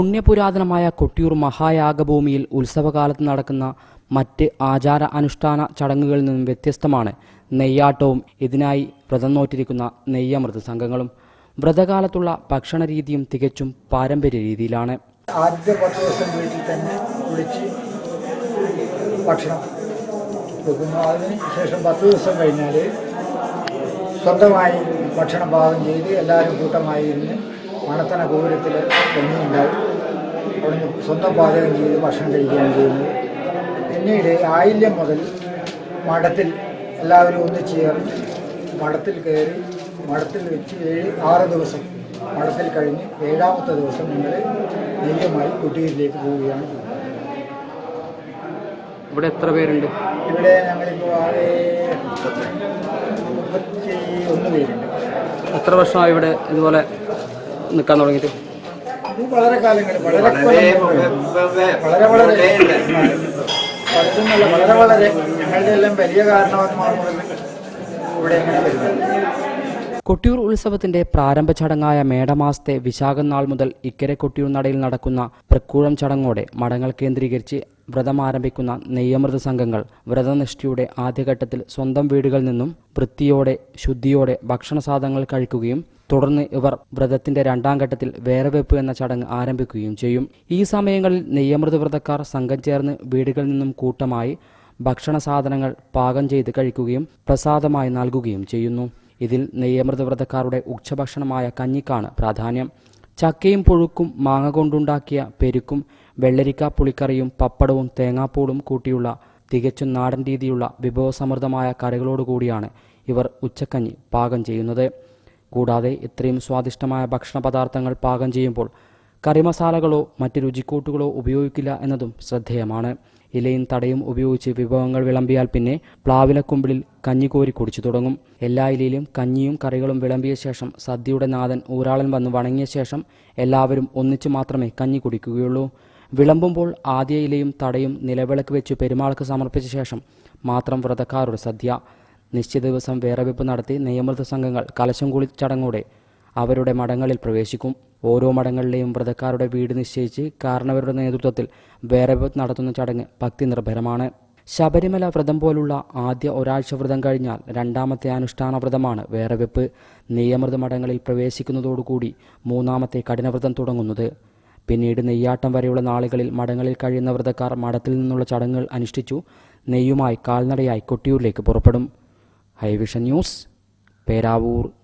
പുണ്യപുരാതനമായ കൊട്ടിയൂർ മഹായാഗഭൂമിയിൽ ഉത്സവകാലത്ത് നടക്കുന്ന മറ്റ് ആചാര അനുഷ്ഠാന ചടങ്ങുകളിൽ നിന്നും വ്യത്യസ്തമാണ് നെയ്യാട്ടവും. ഇതിനായി വ്രതം നോറ്റിരിക്കുന്ന നെയ്യമൃത സംഘങ്ങളും വ്രതകാലത്തുള്ള ഭക്ഷണ രീതിയും തികച്ചും പാരമ്പര്യ രീതിയിലാണ്. ആദ്യ പത്ത് ദിവസം വീട്ടിൽ തന്നെ കുളിച്ച് ഭക്ഷണം കൊടുക്കുന്നു. അതിന് ശേഷം പത്ത് ദിവസം കഴിഞ്ഞാൽ സ്വന്തമായി ഭക്ഷണം പാകം ചെയ്ത് എല്ലാവരും കൂട്ടമായി ഇരുന്ന് മണത്തണ ഗോപുരത്തിൽ കഞ്ഞിയുണ്ടാവും അവിടുന്ന് സ്വന്തം പാചകം ചെയ്ത് ഭക്ഷണം കഴിക്കുകയാണ് ചെയ്യുന്നത്. പിന്നീട് ആയില്യം മുതൽ മഠത്തിൽ എല്ലാവരും ഒന്നിച്ചു ചേർന്ന് മഠത്തിൽ കയറി മഠത്തിൽ വെച്ച് ഏഴ് ആറ് ദിവസം മഠത്തിൽ കഴിഞ്ഞ് ഏഴാമത്തെ ദിവസം നിങ്ങൾ നെയ്യമായി കുട്ടിയിലേക്ക് പോവുകയാണ്. ഇവിടെ എത്ര പേരുണ്ട്? ഇവിടെ ഞങ്ങളിപ്പോൾ ആകെ മുപ്പത്തി ഒന്ന് പേരുണ്ട്. എത്ര വർഷമായി ഇവിടെ ഇതുപോലെ നിൽക്കാൻ തുടങ്ങിയിട്ട്? ഇത് വളരെ വളരെ വളരെ വളരെ പലതുമല്ല വളരെ വളരെ ഞങ്ങളുടെ എല്ലാം വലിയ കാരണവന്മാർ ഇവിടെ എങ്ങനെ വരുന്നത് കൊട്ടിയൂർ ഉത്സവത്തിന്റെ പ്രാരംഭ ചടങ്ങായ മേടമാസത്തെ വിശാഖം നാൾ മുതൽ ഇക്കരെ കൊട്ടിയൂർ നടയിൽ നടക്കുന്ന പ്രക്കൂഴം ചടങ്ങോടെ മഠങ്ങൾ കേന്ദ്രീകരിച്ച് വ്രതം ആരംഭിക്കുന്ന നെയ്യമൃത സംഘങ്ങൾ വ്രതനിഷ്ഠയുടെ ആദ്യഘട്ടത്തിൽ സ്വന്തം വീടുകളിൽ നിന്നും വൃത്തിയോടെ ശുദ്ധിയോടെ ഭക്ഷണ സാധനങ്ങൾ കഴിക്കുകയും തുടർന്ന് ഇവർ വ്രതത്തിന്റെ രണ്ടാം ഘട്ടത്തിൽ വേറെവെപ്പ് എന്ന ചടങ്ങ് ആരംഭിക്കുകയും ചെയ്യും. ഈ സമയങ്ങളിൽ നെയ്യമൃത വ്രതക്കാർ സംഘം ചേർന്ന് വീടുകളിൽ നിന്നും കൂട്ടമായി ഭക്ഷണ സാധനങ്ങൾ പാകം ചെയ്ത് കഴിക്കുകയും പ്രസാദമായി നൽകുകയും ചെയ്യുന്നു. ഇതിൽ നെയ്യമൃതവ്രതക്കാരുടെ ഉച്ചഭക്ഷണമായ കഞ്ഞിക്കാണ് പ്രാധാന്യം. ചക്കയും പുഴുക്കും മാങ്ങ കൊണ്ടുണ്ടാക്കിയ പെരുക്കും വെള്ളരിക്ക പുളിക്കറിയും പപ്പടവും തേങ്ങാപ്പൂളും കൂട്ടിയുള്ള തികച്ചും നാടൻ രീതിയുള്ള വിഭവസമൃദ്ധമായ കറികളോടുകൂടിയാണ് ഇവർ ഉച്ചക്കഞ്ഞി പാകം ചെയ്യുന്നത്. കൂടാതെ ഇത്രയും സ്വാദിഷ്ടമായ ഭക്ഷണ പദാർത്ഥങ്ങൾ പാകം ചെയ്യുമ്പോൾ കറിമസാലകളോ മറ്റ് രുചിക്കൂട്ടുകളോ ഉപയോഗിക്കില്ല എന്നതും ശ്രദ്ധേയമാണ്. ഇലയും തടയും ഉപയോഗിച്ച് വിഭവങ്ങൾ വിളമ്പിയാൽ പിന്നെ പ്ലാവിലക്കുമ്പിളിൽ കഞ്ഞി കോരി കുടിച്ചു തുടങ്ങും. എല്ലാ ഇലയിലും കഞ്ഞിയും കറികളും വിളമ്പിയ ശേഷം സദ്യയുടെ നാഥൻ ഊരാളൻ വന്ന് വണങ്ങിയ ശേഷം എല്ലാവരും ഒന്നിച്ചു മാത്രമേ കഞ്ഞി കുടിക്കുകയുള്ളൂ. വിളമ്പുമ്പോൾ ആദ്യ ഇലയും തടയും നിലവിളക്ക് വെച്ച് പെരുമാൾക്ക് സമർപ്പിച്ച ശേഷം മാത്രം വ്രതക്കാരുടെ സദ്യ. നിശ്ചിത ദിവസം വേറെ വേറെവെപ്പ് നടത്തി നിയമൃത സംഘങ്ങൾ കലശം കുളി ചടങ്ങോടെ അവരുടെ മഠങ്ങളിൽ പ്രവേശിക്കും. ഓരോ മഠങ്ങളിലെയും വ്രതക്കാരുടെ വീട് നിശ്ചയിച്ച് കാരണവരുടെ നേതൃത്വത്തിൽ വേറെ നടത്തുന്ന ചടങ്ങ് ഭക്തി നിർഭരമാണ് ശബരിമല വ്രതം പോലുള്ള ആദ്യ ഒരാഴ്ച വ്രതം കഴിഞ്ഞാൽ രണ്ടാമത്തെ അനുഷ്ഠാന വ്രതമാണ് വേറെവെപ്പ് നെയ്യമൃത മഠങ്ങളിൽ പ്രവേശിക്കുന്നതോടുകൂടി മൂന്നാമത്തെ കഠിനവ്രതം തുടങ്ങുന്നത്. പിന്നീട് നെയ്യാട്ടം വരെയുള്ള നാളുകളിൽ മഠങ്ങളിൽ കഴിയുന്ന വ്രതക്കാർ മഠത്തിൽ നിന്നുള്ള ചടങ്ങുകൾ അനുഷ്ഠിച്ചു. നെയ്യുമായി കാൽനടയായി കൊട്ടിയൂരിലേക്ക് പുറപ്പെടും. Hivision news Peravoor.